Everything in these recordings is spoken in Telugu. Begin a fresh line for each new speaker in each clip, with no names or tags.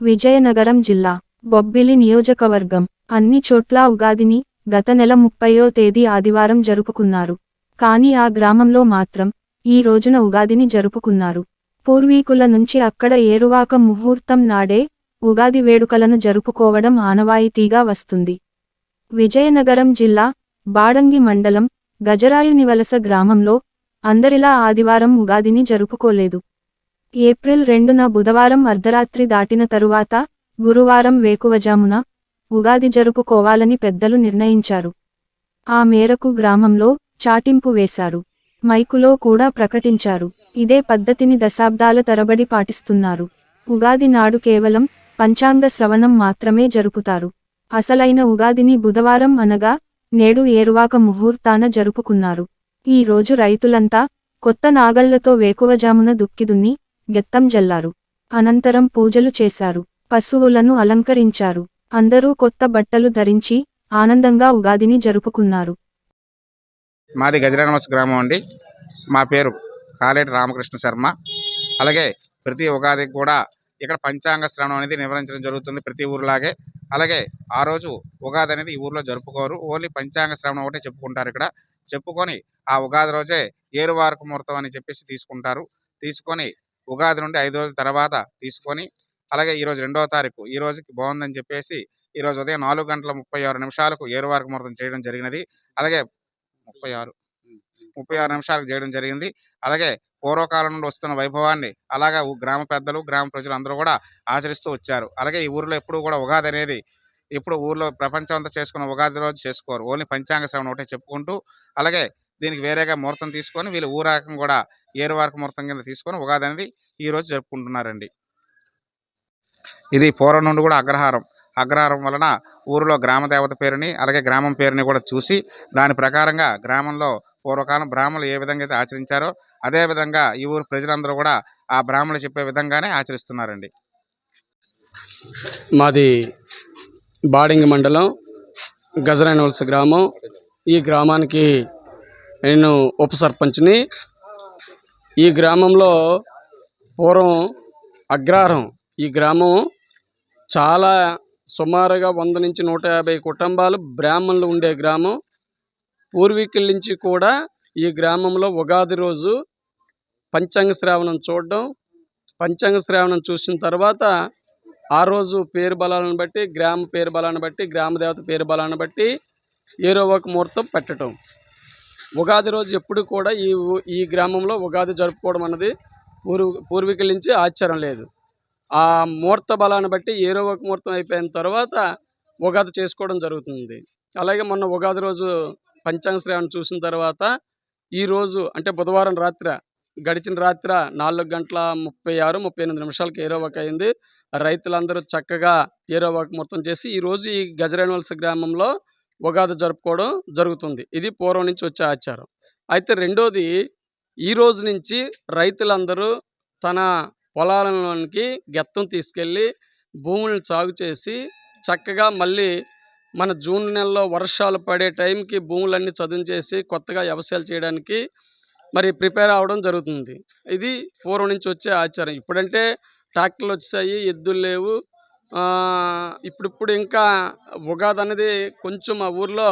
విజయనగరం జిల్లా బొబ్బిలి నియోజకవర్గం. అన్ని చోట్ల ఉగాదిని గత నెల ముప్పయో తేదీ ఆదివారం జరుపుకున్నారు. కానీ ఆ గ్రామంలో మాత్రం ఈ రోజున ఉగాదిని జరుపుకున్నారు. పూర్వీకుల నుంచి అక్కడ ఏరువాక ముహూర్తం నాడే ఉగాది వేడుకలను జరుపుకోవడం ఆనవాయితీగా వస్తుంది. విజయనగరం జిల్లా బాడంగి మండలం గజరాయునివలస గ్రామంలో అందరిలా ఆదివారం ఉగాదిని జరుపుకోలేదు. ఏప్రిల్ రెండున బుధవారం అర్ధరాత్రి దాటిన తరువాత గురువారం వేకువజామున ఉగాది జరుపుకోవాలని పెద్దలు నిర్ణయించారు. ఆ మేరకు గ్రామంలో చాటింపు వేశారు. మైకులో కూడా ప్రకటించారు. ఇదే పద్ధతిని దశాబ్దాల తరబడి పాటిస్తున్నారు. ఉగాది నాడు కేవలం పంచాంగ శ్రవణం మాత్రమే జరుపుతారు. అసలైన ఉగాదిని బుధవారం అనగా నేడు ఏరువాక ముహూర్తాన జరుపుకున్నారు. ఈ రోజు రైతులంతా కొత్త నాగళ్ళతో వేకువజామున దుక్కిదున్ని గెత్తం జల్లారు. అనంతరం పూజలు చేశారు. పశువులను అలంకరించారు. అందరూ కొత్త బట్టలు ధరించి ఆనందంగా ఉగాదిని జరుపుకున్నారు.
మాది గజరానవస్ గ్రామం అండి. మా పేరు కాలేటి రామకృష్ణ శర్మ. అలాగే ప్రతి ఉగాదికి కూడా ఇక్కడ పంచాంగ శ్రవణం అనేది నిర్వహించడం జరుగుతుంది ప్రతి ఊరిలాగే. అలాగే ఆ రోజు ఉగాది అనేది ఈ ఊర్లో జరుపుకోరు. ఓన్లీ పంచాంగ శ్రవణం ఒకటే చెప్పుకుంటారు ఇక్కడ. చెప్పుకొని ఆ ఉగాది రోజే ఏరువారక ముహూర్తం అని చెప్పేసి తీసుకుంటారు. తీసుకొని ఉగాది నుండి ఐదు రోజుల తర్వాత తీసుకొని అలాగే ఈరోజు రెండవ తారీఖు ఈ రోజుకి బాగుందని చెప్పేసి ఈరోజు ఉదయం నాలుగు గంటల ముప్పై ఆరు నిమిషాలకు ఏరువారక ముహూర్తం చేయడం జరిగినది. అలాగే ముప్పై ఆరు ముప్పై ఆరు నిమిషాలకు చేయడం జరిగింది. అలాగే పూర్వకాలం నుండి వస్తున్న వైభవాన్ని అలాగే గ్రామ పెద్దలు గ్రామ ప్రజలు అందరూ కూడా ఆచరిస్తూ వచ్చారు. అలాగే ఈ ఊరిలో ఎప్పుడు కూడా ఉగాది అనేది ఇప్పుడు ఊర్లో ప్రపంచం అంతా చేసుకున్న ఉగాది రోజు చేసుకోరు. ఓన్లీ పంచాంగ శ్రవణం ఒకటే చెప్పుకుంటూ అలాగే దీనికి వేరేగా ముహూర్తం తీసుకొని వీళ్ళు ఊరాకం కూడా ఏరువారక ముహూర్తం కింద తీసుకొని ఉగాది అనేది ఈరోజు జరుపుకుంటున్నారండి. ఇది పూర్వం నుండి కూడా అగ్రహారం. అగ్రహారం వలన ఊరిలో గ్రామ దేవత పేరుని అలాగే గ్రామం పేరుని కూడా చూసి దాని ప్రకారంగా గ్రామంలో పూర్వకాలం బ్రాహ్మణులు ఏ విధంగా అయితే ఆచరించారో అదే విధంగా ఈ ఊరు ప్రజలందరూ కూడా ఆ బ్రాహ్మణులు చెప్పే విధంగానే ఆచరిస్తున్నారండి.
మాది బాడింగి మండలం గజరాయన వలస గ్రామం. ఈ గ్రామానికి నేను ఉప సర్పంచ్ని. ఈ గ్రామంలో పూర్వం అగ్రహారం ఈ గ్రామం చాలా సుమారుగా వంద నుంచి నూట యాభై కుటుంబాలు బ్రాహ్మణులు ఉండే గ్రామం. పూర్వీకుల నుంచి కూడా ఈ గ్రామంలో ఉగాది రోజు పంచాంగ శ్రావణం చూడడం పంచాంగ శ్రావణం చూసిన తర్వాత ఆ రోజు పేరు బలాలను బట్టి గ్రామ పేరు బలాన్ని బట్టి గ్రామ దేవత పేరు బలాన్ని బట్టి ఏరో ఒక ముహూర్తం పెట్టడం. ఉగాది రోజు ఎప్పుడు కూడా ఈ ఈ గ్రామంలో ఉగాది జరుపుకోవడం అన్నది పూర్వ పూర్వీకుల నుంచి ఆచారం లేదు. ఆ ముహూర్త బలాన్ని బట్టి ఏరో ఒక ముహూర్తం అయిపోయిన తర్వాత ఉగాది చేసుకోవడం జరుగుతుంది. అలాగే మొన్న ఉగాది రోజు పంచాంగ శ్రేయాన్ని చూసిన తర్వాత ఈ రోజు అంటే బుధవారం రాత్రి గడిచిన రాత్రి నాలుగు గంటల ముప్పై ఆరు ముప్పై ఎనిమిది నిమిషాలకి ఏరో ఒక అయింది. రైతులందరూ చక్కగా ఏరో ఒక మొత్తం చేసి ఈరోజు ఈ గజరేణవలస గ్రామంలో ఉగాది జరుపుకోవడం జరుగుతుంది. ఇది పూర్వం నుంచి వచ్చే ఆచారం. అయితే రెండోది ఈ రోజు నుంచి రైతులందరూ తన పొలాలలోనికి గెత్తం తీసుకెళ్ళి భూములను సాగు చేసి చక్కగా మళ్ళీ మన జూన్ నెలలో వర్షాలు పడే టైంకి భూములన్నీ చదును చేసి కొత్తగా వ్యవసాయాలు చేయడానికి మరి ప్రిపేర్ అవ్వడం జరుగుతుంది. ఇది పూర్వం నుంచి వచ్చే ఆచారం. ఇప్పుడంటే ట్రాక్టర్లు వచ్చాయి ఎద్దులు లేవు ఇప్పుడిప్పుడు ఇంకా ఉగాది అనేది కొంచెం మా ఊర్లో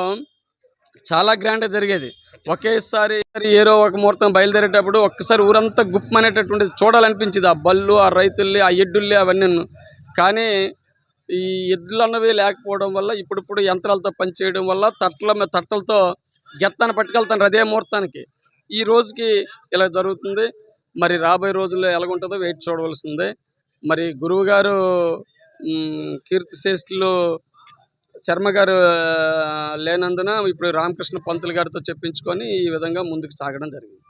చాలా గ్రాండ్గా జరిగేది. ఒకేసారి ఏరో ఒక ముహూర్తం బయలుదేరేటప్పుడు ఒక్కసారి ఊరంతా గుప్పమనేటటువంటిది చూడాలనిపించింది ఆ బళ్ళు ఆ రైతుల్ని ఆ ఎడ్డుల్ని అవన్నీ కానీ ఈ ఎద్దులు అన్నవి లేకపోవడం వల్ల ఇప్పుడిప్పుడు యంత్రాలతో పనిచేయడం వల్ల తట్ల మీద తట్టలతో గెత్తాన్ని పట్టుకెళ్తాను అదే ముహూర్తానికి. ఈ రోజుకి ఇలా జరుగుతుంది. మరి రాబోయే రోజుల్లో ఎలాగుంటుందో వెయిట్ చూడవలసిందే. మరి గురువుగారు కీర్తి శ్రేష్ఠులు శర్మ గారు లేనందున ఇప్పుడు రామకృష్ణ పంతులు గారితో చెప్పించుకొని ఈ విధంగా ముందుకు సాగడం జరిగింది.